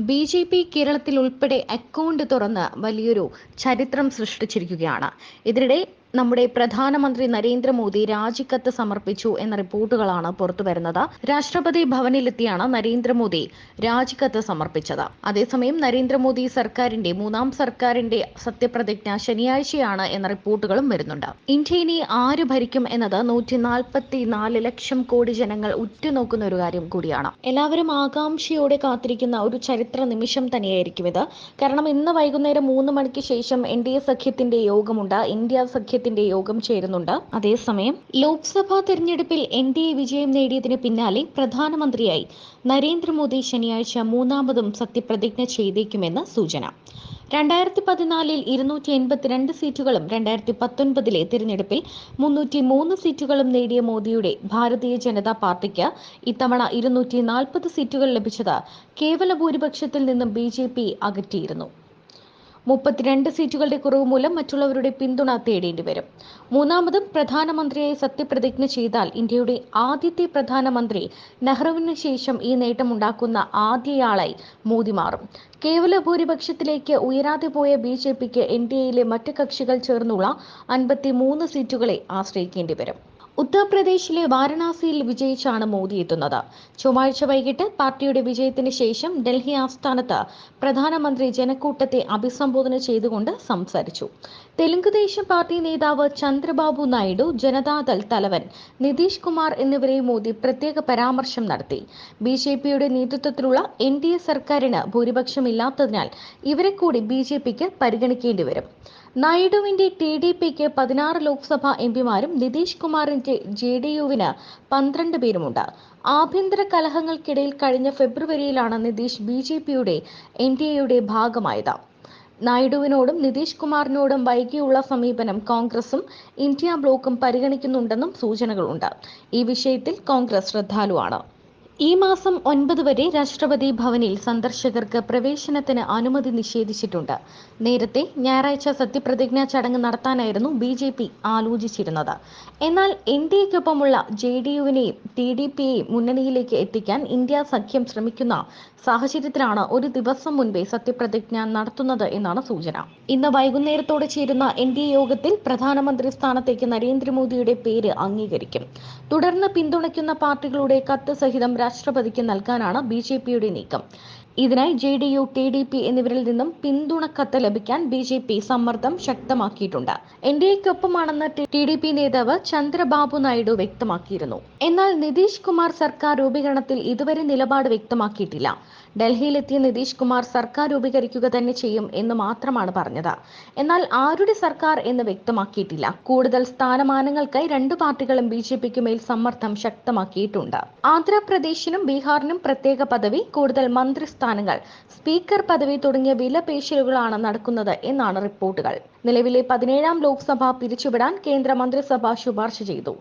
B J P കേരളത്തിൽ ഉൾപ്പെടെ account തുറന്ന് വലിയൊരു ചരിത്രം സൃഷ്ടിച്ചിരിക്കുകയാണ്. ഇതിനിടെ നമ്മുടെ പ്രധാനമന്ത്രി നരേന്ദ്രമോദി രാജിക്കത്ത് സമർപ്പിച്ചു എന്ന റിപ്പോർട്ടുകളാണ് പുറത്തുവരുന്നത്. രാഷ്ട്രപതി ഭവനിലെത്തിയാണ് നരേന്ദ്രമോദി രാജിക്കത്ത് സമർപ്പിച്ചത്. അതേസമയം നരേന്ദ്രമോദി സർക്കാരിന്റെ മൂന്നാം സർക്കാരിന്റെ സത്യപ്രതിജ്ഞ ശനിയാഴ്ചയാണ് എന്ന റിപ്പോർട്ടുകളും വരുന്നുണ്ട്. ഇന്ത്യ ഇനി ആര് ഭരിക്കും എന്നത് നൂറ്റി നാൽപ്പത്തി നാല് ലക്ഷം കോടി ജനങ്ങൾ ഉറ്റുനോക്കുന്ന ഒരു കാര്യം കൂടിയാണ്. എല്ലാവരും ആകാംക്ഷയോടെ കാത്തിരിക്കുന്ന ഒരു ചരിത്ര നിമിഷം തന്നെയായിരിക്കും ഇത്. കാരണം ഇന്ന് വൈകുന്നേരം മൂന്ന് മണിക്ക് ശേഷം എൻ ഡി എ സഖ്യത്തിന്റെ യോഗമുണ്ട്. ഇന്ത്യ സഖ്യത്തിന്റെ യോഗം ചേരുന്നുണ്ട്. അതേസമയം ലോക്സഭാ തെരഞ്ഞെടുപ്പിൽ എൻ ഡി എ വിജയം നേടിയതിന് പിന്നാലെ പ്രധാനമന്ത്രിയായി നരേന്ദ്രമോദി ശനിയാഴ്ച മൂന്നാമതും സത്യപ്രതിജ്ഞ ചെയ്തേക്കുമെന്ന് സൂചന. രണ്ടായിരത്തി പതിനാലിൽ ഇരുന്നൂറ്റി എൺപത്തിരണ്ട് സീറ്റുകളും രണ്ടായിരത്തി പത്തൊൻപതിലെ തിരഞ്ഞെടുപ്പിൽ മുന്നൂറ്റി മൂന്ന് സീറ്റുകളും നേടിയ മോദിയുടെ ഭാരതീയ ജനതാ പാർട്ടിക്ക് ഇത്തവണ ഇരുന്നൂറ്റി നാൽപ്പത് സീറ്റുകൾ ലഭിച്ചത് കേവല ഭൂരിപക്ഷത്തിൽ നിന്നും ബി ജെ പി അകറ്റിയിരുന്നു. മുപ്പത്തിരണ്ട് സീറ്റുകളുടെ കുറവ് മൂലം മറ്റുള്ളവരുടെ പിന്തുണ തേടേണ്ടി വരും. മൂന്നാമതും പ്രധാനമന്ത്രിയായി സത്യപ്രതിജ്ഞ ചെയ്താൽ ഇന്ത്യയുടെ ആദ്യത്തെ പ്രധാനമന്ത്രി നെഹ്റുവിന് ശേഷം ഈ നേട്ടമുണ്ടാക്കുന്ന ആദ്യയാളായി മോദി മാറും. കേവല ഭൂരിപക്ഷത്തിലേക്ക് ഉയരാതെ പോയ ബി ജെ പിക്ക് എൻ ഡി എയിലെ മറ്റ് കക്ഷികൾ ചേർന്നുള്ള അൻപത്തി മൂന്ന് സീറ്റുകളെ ആശ്രയിക്കേണ്ടി വരും. ഉത്തർപ്രദേശിലെ വാരണാസിയിൽ വിജയിച്ചാണ് മോദി എത്തുന്നത്. ചൊവ്വാഴ്ച വൈകിട്ട് പാർട്ടിയുടെ വിജയത്തിന് ശേഷം ഡൽഹി ആസ്ഥാനത്ത് പ്രധാനമന്ത്രി ജനക്കൂട്ടത്തെ അഭിസംബോധന ചെയ്തുകൊണ്ട് സംസാരിച്ചു. തെലുങ്കുദേശം പാർട്ടി നേതാവ് ചന്ദ്രബാബു നായിഡു ജനതാദൾ തലവൻ നിതീഷ് കുമാർ എന്നിവരെ മോദി പ്രത്യേക പരാമർശം നടത്തി. ബി ജെ പിയുടെ നേതൃത്വത്തിലുള്ള എൻ ഡി എ സർക്കാരിന് ഭൂരിപക്ഷമില്ലാത്തതിനാൽ ഇവരെ കൂടി ബി ജെ പിക്ക് പരിഗണിക്കേണ്ടി വരും. നായിഡുവിന്റെ ടി ഡി പിക്ക് പതിനാറ് ലോക്സഭാ എംപിമാരും നിതീഷ് കുമാറിന്റെ ജെ ഡി യുവിന് പന്ത്രണ്ട് പേരുമുണ്ട്. ആഭ്യന്തര കലഹങ്ങൾക്കിടയിൽ കഴിഞ്ഞ ഫെബ്രുവരിയിലാണ് നിതീഷ് ബി ജെ പിയുടെ എൻ ഡി എയുടെ ഭാഗമായത്. നായിഡുവിനോടും നിതീഷ് കുമാറിനോടും വൈകിയുള്ള സമീപനം കോൺഗ്രസും ഇന്ത്യ ബ്ലോക്കും പരിഗണിക്കുന്നുണ്ടെന്നും സൂചനകളുണ്ട്. ഈ വിഷയത്തിൽ കോൺഗ്രസ് ശ്രദ്ധാലുവാണ്. ഈ മാസം ഒൻപത് വരെ രാഷ്ട്രപതി ഭവനിൽ സന്ദർശകർക്ക് പ്രവേശനത്തിന് അനുമതി നിഷേധിച്ചിട്ടുണ്ട്. നേരത്തെ ഞായറാഴ്ച സത്യപ്രതിജ്ഞാ ചടങ്ങ് നടത്താനായിരുന്നു ബി ജെ പി ആലോചിച്ചിരുന്നത്. എന്നാൽ എൻ ഡി എക്കൊപ്പമുള്ള ജെ ഡി യുവിനെയും ടി ഡി പിയെയും മുന്നണിയിലേക്ക് എത്തിക്കാൻ ഇന്ത്യ സഖ്യം ശ്രമിക്കുന്ന സാഹചര്യത്തിലാണ് ഒരു ദിവസം മുൻപേ സത്യപ്രതിജ്ഞ നടത്തുന്നത് എന്നാണ് സൂചന. ഇന്ന് വൈകുന്നേരത്തോടെ ചേരുന്ന എൻ ഡി എ യോഗത്തിൽ പ്രധാനമന്ത്രി സ്ഥാനത്തേക്ക് നരേന്ദ്രമോദിയുടെ പേര് അംഗീകരിക്കും. തുടർന്ന് പിന്തുണയ്ക്കുന്ന പാർട്ടികളുടെ കത്ത് സഹിതം രാഷ്ട്രപതിക്ക് നൽകാനാണ് ബി ജെ പിയുടെ നീക്കം. ഇതിനായി J D U T D P എന്നിവരിൽ നിന്നും പിന്തുണക്കത്ത് ലഭിക്കാൻ ബി ജെ പി സമ്മർദ്ദം ശക്തമാക്കിയിട്ടുണ്ട്. എൻ ഡി എക്കൊപ്പമാണെന്ന് ടി ഡി പി നേതാവ് ചന്ദ്രബാബു നായിഡു വ്യക്തമാക്കിയിരുന്നു. എന്നാൽ നിതീഷ് കുമാർ സർക്കാർ രൂപീകരണത്തിൽ ഇതുവരെ നിലപാട് വ്യക്തമാക്കിയിട്ടില്ല. ഡൽഹിയിലെത്തിയ നിതീഷ് കുമാർ സർക്കാർ രൂപീകരിക്കുക തന്നെ ചെയ്യും എന്ന് മാത്രമാണ് പറഞ്ഞത്. എന്നാൽ ആരുടെ സർക്കാർ എന്ന് വ്യക്തമാക്കിയിട്ടില്ല. കൂടുതൽ സ്ഥാനമാനങ്ങൾക്കായി രണ്ടു പാർട്ടികളും ബി ജെ പിക്ക് മേൽ സമ്മർദ്ദം ശക്തമാക്കിയിട്ടുണ്ട്. ആന്ധ്രാപ്രദേശിനും ബീഹാറിനും പ്രത്യേക പദവി കൂടുതൽ മന്ത്രിസ്ഥാനങ്ങൾ സ്പീക്കർ പദവി തുടങ്ങിയ വിലപേശലുകളാണ് നടക്കുന്നത് എന്നാണ് റിപ്പോർട്ടുകൾ. നിലവിലെ പതിനേഴാം ലോക്സഭ പിരിച്ചുവിടാൻ കേന്ദ്ര മന്ത്രിസഭ ശുപാർശ ചെയ്തു.